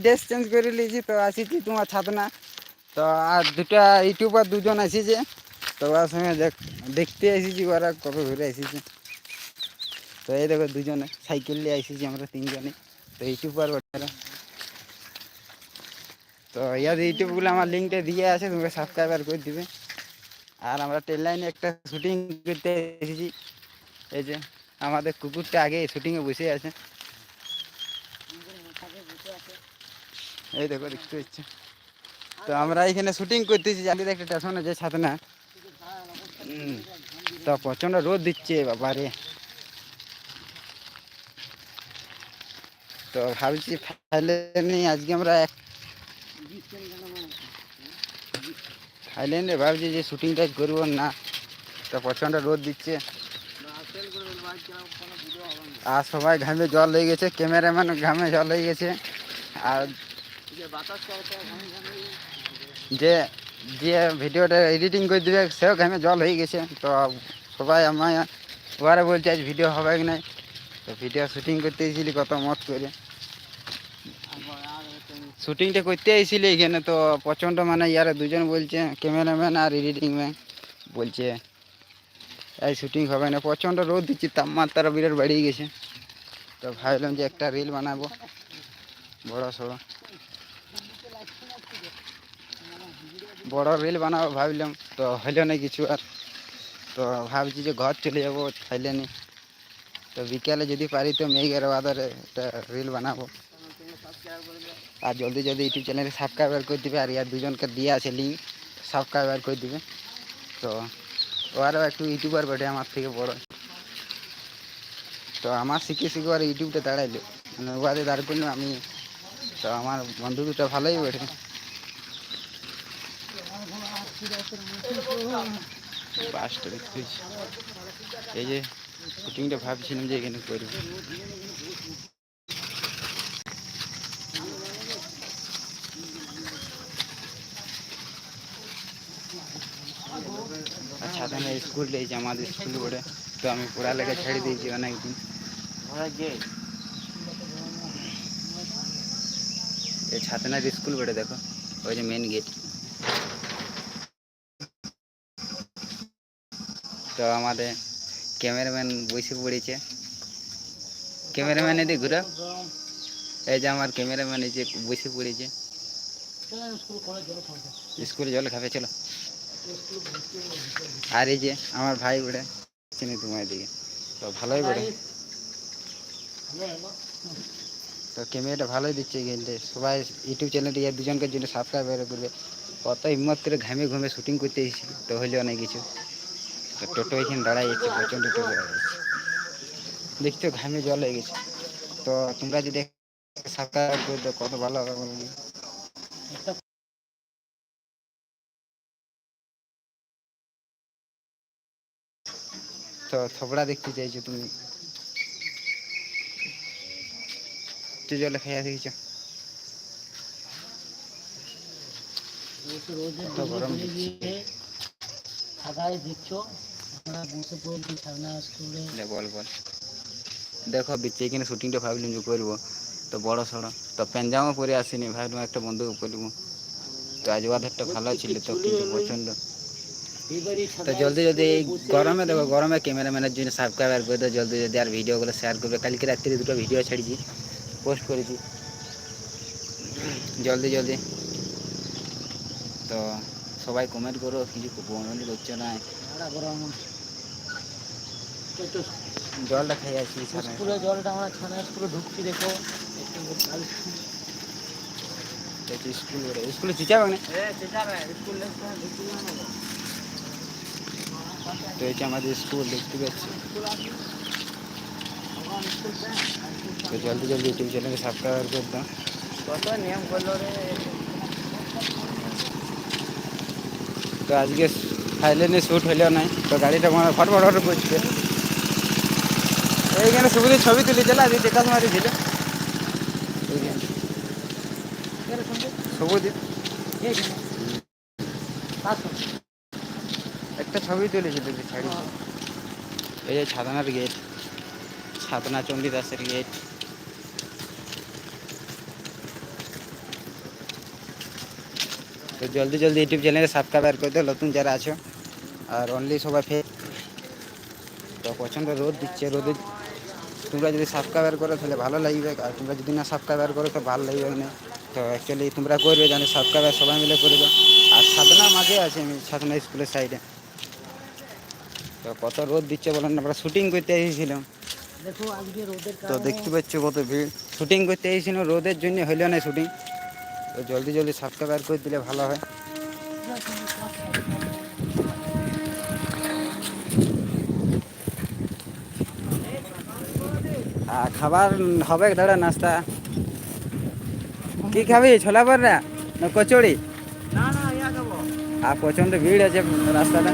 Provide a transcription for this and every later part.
Dress change করে লিয়েছি তো আসিছি তোমার ছাতনা তো আর দুটা ইউটিউবার দুজন আসিছে তো ওর সঙ্গে দেখ- দেখতে এসেছি ওরা কবে ঘুরে এসেছে তো এই দেখো দুজনে, সাইকেল নিয়ে এসেছি আমরা তিনজনে। তো ইউটিউবার ওরা তো ইয়ার ইউটিউবগুলো আমার লিঙ্কটা দিয়ে আছে, তোমরা সাবস্ক্রাইবার করে দিবে। আর আমরা ট্রেন লাইনে একটা শুটিং করতে এসেছি। এই যে, আমাদের কুকুরটা আগে শুটিংয়ে বসে আছে। এই দেখো দেখতে পাচ্ছি? তো আমরা এখানে শুটিং করতেছি জানিয়ে একটা স্টেশন আছে ছাতে না হুম, তো প্রচণ্ড রোদ দিচ্ছে বাবারে। তো ভাবছি থাইল্যান্ডে আজকে আমরা এক থাইল্যান্ডে ভাবছি যে শুটিংটা করব না। তো প্রচণ্ড রোদ দিচ্ছে। আর সবাই ঘামে জল হয়ে গেছে ক্যামেরাম্যান ঘামে জল হয়ে গেছে। আর যে যে ভিডিওটা এডিটিং করে দিবে, সেও ঘামে জল হয়ে গেছে। তো সবাই আমায় ওরা বলছে, আজ ভিডিও হবে কি নাই? তো ভিডিও শুটিং করতে এসেছিলি, কত মত করে। শুটিংটা করতে এসেছিলি এখানে, তো প্রচণ্ড মানে ইয়ারা দুজন বলছে ক্যামেরাম্যান আর এডিটিং ম্যান বলছে, এই শুটিং হবে না। প্রচণ্ড রোদ দিচ্ছি, তাপমাত্রা বিরাট বেড়িয়ে গেছে। তো ভাবলাম যে একটা রিল বানাবো। বড় সড়ো। বড় রিল বানাবো ভাবলাম তো হইল না কিছু আর তো ভাবছি যে ঘর চলে যাব থাইল্যান্ডে তো বিকালে যদি পারি তো মেঘের বাজারে একটা রিল বানাবো আর জলদি জলদি ইউটিউব চ্যানেলে সাবস্ক্রাইবার করে দিবে আর ইয়ার দুজনকে দিয়ে আছে লিঙ্ক সাবস্ক্রাইবার করে দিবে তো ওরাও একটু ইউটিউবার বটে আমার থেকে বড় তো আমার শিখে শিখে আর ইউটিউবটা দাঁড়াইলো মানে ওয়াদে দাঁড় করল আমি তো আমার বন্ধু দুটো ভালোই বটে। বাসটা দেখতে পাচ্ছি। এই যে শুটিংটা ভাবছিলাম যে এখানে করব। আচ্ছা তাহলে স্কুল এই যে আমাদের স্কুল পড়ে তো আমি পড়ালেখা ছেড়ে দিয়েছি অনেকদিন। এই ছাতনার স্কুল পড়ে দেখো। ওই যে মেন গেট তো আমাদের ক্যামেরাম্যান বসে পড়েছে। ক্যামেরাম্যান এদিকে ঘুরো। এই যে আমার ক্যামেরাম্যান এই যে বসে পড়েছে। স্কুলে জল খাবে, চলো। আর এই যে আমার ভাই বেড়ে চিনি তোমার দিকে। তো ভালোই বেড়ে তো ক্যামেরাটা ভালোই দিচ্ছে কিন্তু সবাই ইউটিউব চ্যানেলটি এই দুজনকে জন্য সাবস্ক্রাইবার করবে। কত হিম্মত করে ঘামে ঘুমে শুটিং করতে এসেছিল, তো হইলে অনেক কিছু। তো টোটো এখানে দাঁড়াই যাচ্ছে প্রচণ্ড টোটো দাঁড়াই দেখছ, ঘামে জল হয়ে গেছে। তো তোমরা যদি সাবস্ক্রাইব করে দাও, কত ভালো হবে? তো থবড়া দেখতে চাইছো তুমি একটু জলে খাইয়া দেখেছ কত গরম দিচ্ছে খাতায় দিচ্ছ আমরা বসে পড়ছি সামনে স্কুলে লে বল বল। দেখো বিচ্ছে এখানে শুটিংটা ভাবলাম যে করব। তো বড় সড়ো। তো পেঞ্জামও পরে আসিনি ভাবলাম একটা বন্ধুকে করব তো আজ ওয়াদারটা ভালো ছিল তো কিন্তু প্রচণ্ড। তো জলদি জলদি এই গরমে দেখো গরমে ক্যামেরাম্যানের জন্য সাবস্ক্রাইবার করে দেবো জলদি জলদি আর ভিডিওগুলো শেয়ার করবে। কালকে রাত্রে দুটো ভিডিও ছাড়ছি। পোস্ট করেছি। জলদি জলদি। তো সবাই কমেন্ট করো কিছু বর্ণনা করছ না? জলটা খেয়ে আসি। স্কুলে জলটা আমরা ছানা স্কুলে ঢুকছি দেখো। স্কুল স্কুলে চিচাবে না? তো এই আমাদের স্কুল দেখতে পাচ্ছি। তো জলদি জলদি ইউটিউব চ্যানেলে সাবস্ক্রাইব করে দাও। কত নিয়ম করল রে? তো আজকে থাইল্যান্ডে শ্যুট হলেও নাই তো গাড়িটা মনে হয় ফট করছে। এইখানে সুবিধে ছবি তুলি চলে আজ টেকাস মারি দিলে এইখানে সবুজ একটা ছবি তুলেছিল ছাড়ি এই যে ছাদনার গেট ছাদনা চণ্ডীদাসের গেট। তো জলদি জলদি ইউটিউব চ্যানেলে সাবস্ক্রাইব করে দিও, নতুন যারা আছো, আর অনলি সবাই ফে তো প্রচণ্ড রোদ দিচ্ছে, রোদে তোমরা যদি সাবস্ক্রাইবার করো তাহলে ভালো লাগবে, আর তোমরা যদি না সাবস্ক্রাইবার করো তো ভালো লাগবে না। তো অ্যাকচুয়ালি তোমরা করবে, জানি সাবস্ক্রাইবার সবাই মিলে করবে আর সাধনা মাঝে আছে, আমি সাধনা স্কুলের সাইডে তো কত রোদ দিচ্ছে বলেন আমরা শুটিং করতে এসেছিলাম। তো দেখতে পাচ্ছ কত ভিড়। শুটিং করতে এই এসেছিল রোদের জন্য হইল না শুটিং। তো জলদি জলদি সাবস্ক্রাইবার করে দিলে ভালো হয়। খাবার হবে দাঁড়া নাস্তা। কি খাবি? ছোলা পররা না কচুরি? না না ইয়া খাব। আর প্রচণ্ড ভিড় আছে রাস্তাটা।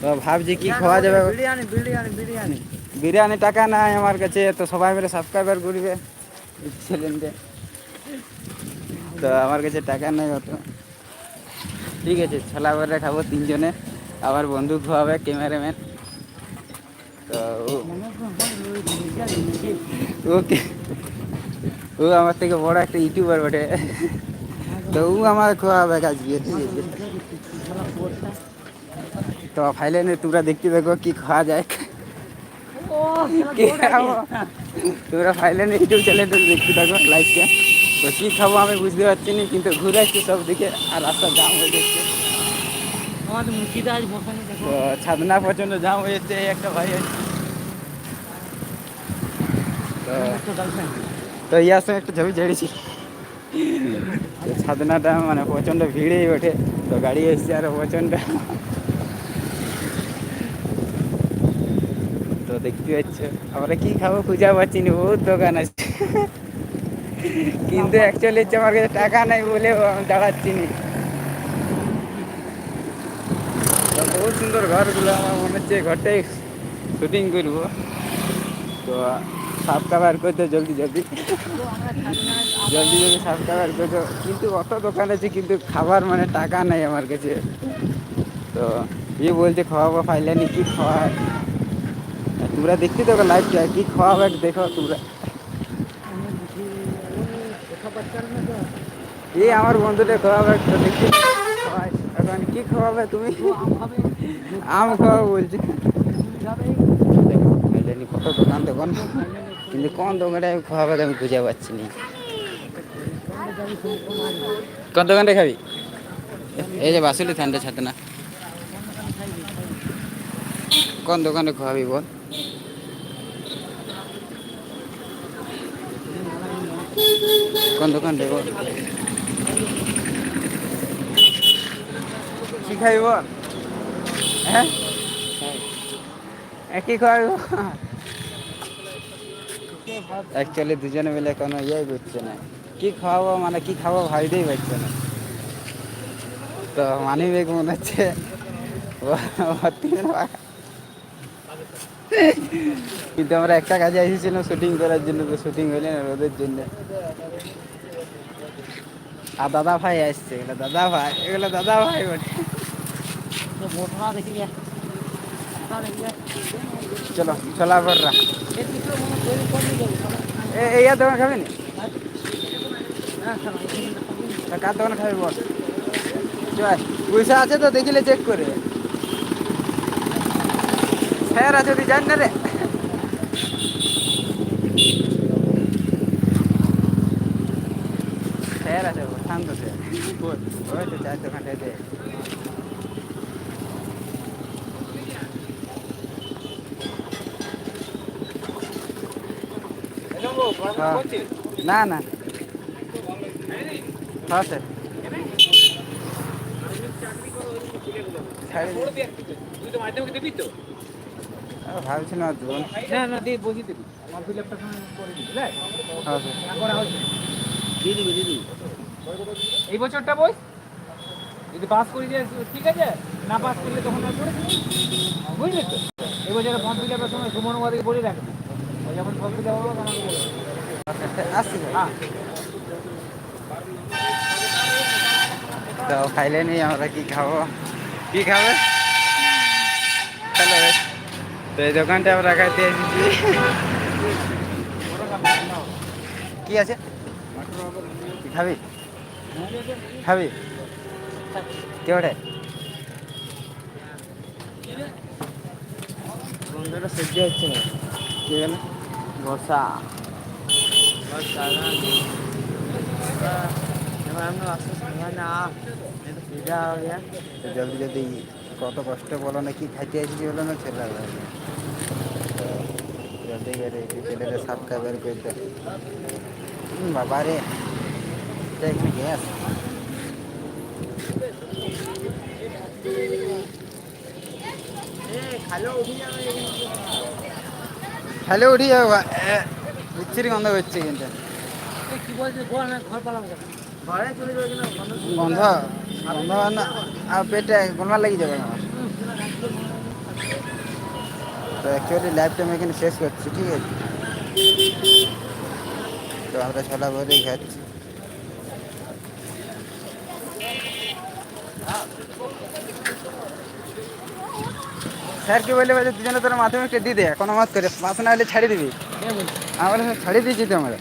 তো ভাবছি কি খাওয়া যাবে? বিরিয়ানি বিরিয়ানি বিরিয়ানি। বিরিয়ানি টাকা নাই আমার কাছে, তো সবাই মিলে সাবস্ক্রাইবার করবে চ্যানেলটা তো আমার কাছে টাকা নেই অত। ঠিক আছে, ছোলা করে খাব তিনজনে। আবার বন্ধু খাওয়াবে ক্যামেরাম্যান। তো ওকে। ও আমার থেকে বড় একটা ইউটিউবার বটে। তো ও আমার আজকে ঠিক আছে। তো ফাইলে তোমরা দেখতে দেখো কি খাওয়া যায়। তোমরা ফাইলে ইউটিউব চ্যানেলটা দেখতে থাকো লাইভটা তো কী খাব আমি বুঝতে পারছি না কিন্তু ঘুরে আসছি সব দিকে আর রাস্তার জাম হয়ে যাচ্ছে। তো ছাদনা পর্যন্ত জাম হয়ে যাচ্ছে এই একটা ভাই তো তো ইয়ার সঙ্গে একটা ছবি ছেড়েছি। ছাদনাটা মানে প্রচণ্ড ভিড়েই ওঠে তো গাড়ি এসছে আর প্রচণ্ড দেখতে পাচ্ছ। আমরা কি খাব খুঁজে পাচ্ছি বহুত দোকান আছে। কিন্তু অ্যাকচুয়ালি হচ্ছে আমার কাছে টাকা নাই বলে আমি দাঁড়াচ্ছি না। তো বহুত সুন্দর ঘরগুলো, আমার মনে হচ্ছে ঘরটাই শুটিং করব। তো সাবস্ক্রাইবার করতে জলদি জলদি। জলদি জলদি সাবস্ক্রাইবার করতে। কিন্তু অত দোকান আছে, কিন্তু খাবার মানে টাকা নেই আমার কাছে। তো এ বলছে, খাওয়াবো ফাইলানি কি খাওয়ায়? আর তোমরা দেখতে তো লাইভটা কি দেখো তোমরা। দেখা পাচ্ছেন না তো এই আমার বন্ধুটা খাওয়াবে তো দেখতে। এখন কি খাওয়াবে তুমি? আম খাওয়াবো বলছি। কত দোকান দোকান কিন্তু কোন দোকানটা খাওয়াবে আমি খুঁজে পাচ্ছি না। কোন দোকানটা খাবি? এই যে বাসুলি ঠান্ডা ছাতে না। কোন দোকানে খাওয়াবি বল? কোন দোকান দেব কি খাবি বল হ্যাঁ কি খাওয়াবি অ্যাকচুয়ালি দুজনে মিলে কোনো ইয়ে করছে না। কি খাওয়াবো মানে কি খাব ভাবিতেই পারছে না। তো মানি বেগ মনে হচ্ছে কিন্তু আমরা একটা কাজে এসেছিলাম শুটিং করার জন্য তো শুটিং হইলে না রোদের জন্য। আর দাদা ভাই আসছে, এগুলো দাদা ভাই, এগুলো দাদা ভাই তো মোটরা দেখি চলো চলা বড়রা এই এইয়া দোকান খাবি নি? কার দোকানে খাবি বল। চল, পয়সা আছে তো, দেখিলে চেক করে। স্যার আছে তুই জান না রে? স্যার ওই তো চার দোকানটায় দে হ্যাঁ। না না। হ্যাঁ স্যার। ভাবছিলাম না না দিয়ে বসিয়ে দিবি আমার দুই ল্যাপটপ করে দিবি হ্যাঁ স্যার না করা হয়েছে। দিয়ে দিবি দিয়ে দিবি। এই বছরটা বই যদি পাস করি যে ঠিক আছে? না পাস করলে তখন আর দিবি। বুঝলি তো? এই বছরে ফর্ম ফিল আপের সময় সুমন ওয়াদিকে বলে রাখবি। যখন ফর্ম ফিল আপ হবে আসছি হ্যাঁ। তো খাইলে নি আমরা কি খাব? কি খাবে? চলো তো এই দোকানটা আমরা খাইতে এসেছি। কি আছে? কি খাবি? খাবি কে ওঠে সহ্য হচ্ছে না কে গেল হয়ে তো জলদি জলদি কত কষ্ট বলো না কি খাইতে এসেছি বলো না ছেলে জলদি করে ছেলেদের সাপ বের করে বাবা রে এখানে গ্যাস হ্যালো উঠি যাব বিচ্ছিরি গন্ধ করছে কিন্তু। গন্ধ গন্ধ? না আর পেটে গোলমাল লেগে যাবে আমার তো অ্যাকচুয়ালি লাইফটা আমি এখানে শেষ করছি ঠিক আছে? তো আমরা ছোলা ভরেই খাচ্ছি। স্যার কি বললে বলছে দুজনে তোর মাধ্যমিকটা দিয়ে দে কোনো মত করে পাস না হলে ছাড়িয়ে দিবি। আমরা ছাড়িয়ে দিয়েছি তো আমরা।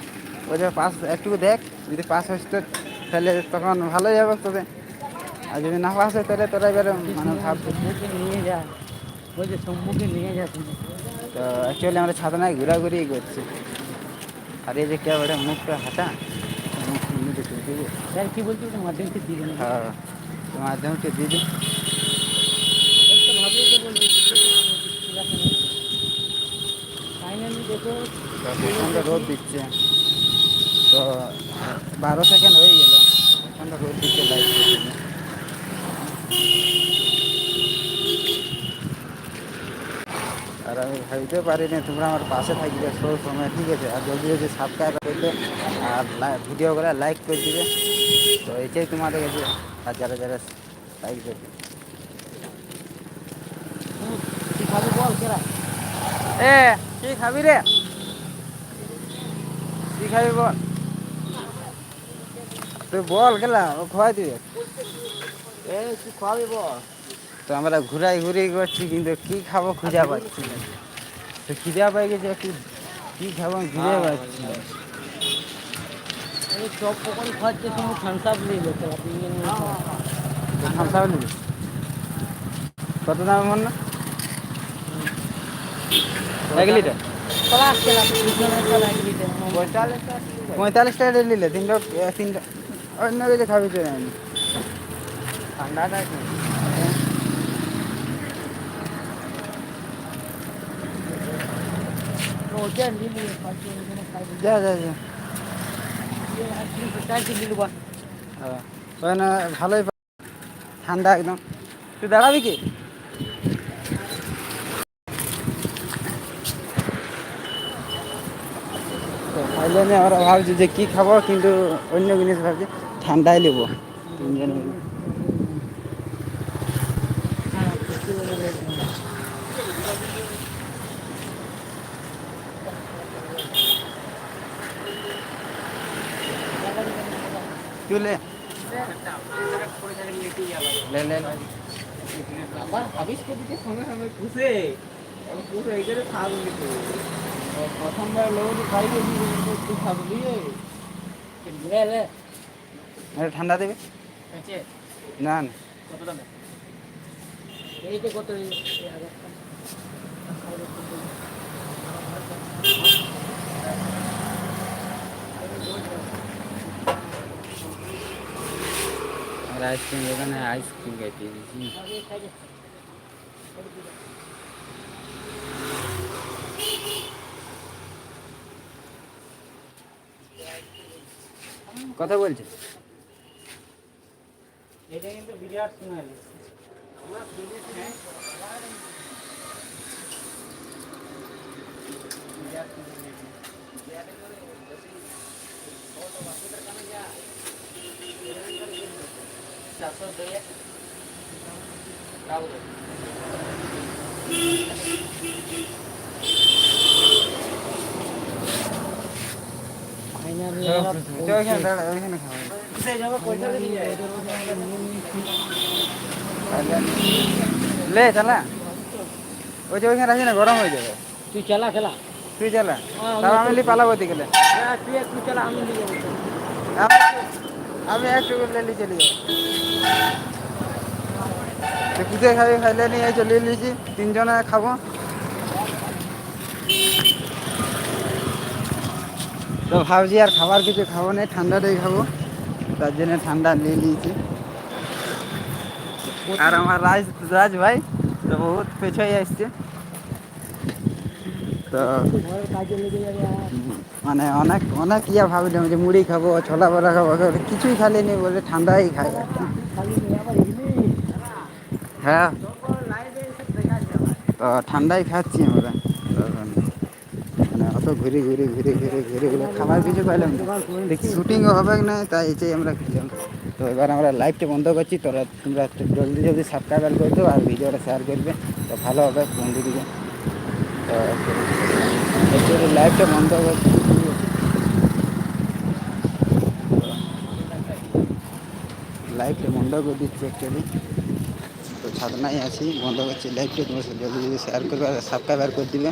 বলছে পাস একটু দেখ যদি পাস হস তো তাহলে তখন ভালোই হবে তোকে। আর যদি না পাস হয় তাহলে তোরা এবার মানে ভাব নিয়ে যা বলছে সম্মুখে নিয়ে যা তো অ্যাকচুয়ালি আমরা ছাদনায় ঘোরাঘুরি করছি। আর এই যে কে ওটা মুখটা হাঁটা স্যার কি বলছি? ওটা মাধ্যমিক দিবে। না হ্যাঁ মাধ্যমিকটা দিয়ে দিই তো ভাবলেই তো বলবে ফাইনালি দেখো তো প্রচণ্ড রোদ দিচ্ছে। তো, বারো সেকেন্ড হয়ে গেল। প্রচণ্ড রোদ দিচ্ছে লাইট আর আমি ভাবতে পারিনি, তোমরা আমার পাশে থাকবে সব সময় ঠিক আছে। আর জলদি জলদি সাবস্ক্রাইব করবে আর ভিডিও করে লাইক করে দিবে। তো এটাই তোমাদের কাছে। আর যারা যারা লাইক করবে এ কি খাবি রে? কি খাবি বল? তুই বল খেলা ও খাওয়াই দিবে এ কি খাবে বল? তো আমরা ঘুরাই ঘুরি করছি কিন্তু কি খাব খুঁজে পাচ্ছি না। তো খিদা পাই গেছে একটু কি খাব খুঁজে পাচ্ছি না। এই চপ পকড়ি থামস আপ নিয়ে লোকে আপনি তো নিবি? কত দাম মন? না এক লিটার? ক্লাস কেলা পিছনে চলা গিয়ে পঁয়তাল্লিশ টাকা নিলে তিনটা তিনটা অন্য কিছু খাবি তো আমি ঠান্ডাটা যা যা যা। হ্যাঁ। ভালোই ঠান্ডা একদম। তুই দাঁড়াবি কি? তো ফাইনালি আমরা ভাবছি যে কী খাব, কিন্তু অন্য জিনিস ভাবছি ঠান্ডাই নেব তিনজনে। তুই লে। আবার হাবিস কবিকে সঙ্গে সঙ্গে পুষে পুষে এইখানে খাব কিন্তু। প্রথমবার লোক খাই তুই খাবি? আরে ঠান্ডা দেবে? না না। এইটা কত? আইসক্রিম দোকানে আইসক্রিম খাইতে কথা বলছে। এটা কিন্তু বিরাট স্মেল তো ওইখানে দাঁড়া ওইখানে খাওয়া লে চালা ওই যে ওইখানে রাখি না গরম হয়ে যাবে তুই চালা খেলা তুই চালা। তাও আমি লি পালাবো দিকে চালা আমি একটু লেলি চলে যাব কিসে খাবি খাইলে নিয়ে চলে নিয়েছি তিনজনে খাব তো ভাবছি আর খাবার কিছু খাব না, ঠান্ডাটাই খাব। তার জন্য ঠান্ডা নিয়ে নিয়েছি। আর আমার রাজ রাজ ভাই তো বহুত পেছাই আসছে। তো মানে অনেক অনেক ইয়া ভাবলাম যে মুড়ি খাব, ছোলা বড়া খাব কিছুই খালি নেই, বলে ঠান্ডাই খাই হ্যাঁ। তো ঠান্ডাই খাচ্ছি আমরা। তো মানে ঘুরে ঘুরে ঘুরে ঘুরে ঘুরে ঘুরে খাবার কিছু পাইলাম দেখি শুটিংও হবে না, তাই এটাই আমরা খেলাম তো এবার আমরা লাইভটা বন্ধ করছি, তোরা তোমরা জলদি জলদি সাবস্ক্রাইবার করে দেবো আর ভিডিওটা শেয়ার করবে, তো ভালো হবে বন্ধুদিকে তো একটু লাইভটা বন্ধ করছি। লাইভটা বন্ধ করে দিচ্ছি অ্যাকচুয়ালি তো ছাদনায় আছি, বন্ধ করছি। লাইভটা তোমার জলদি জলদি শেয়ার করবে আর সাবস্ক্রাইবার করে দিবে।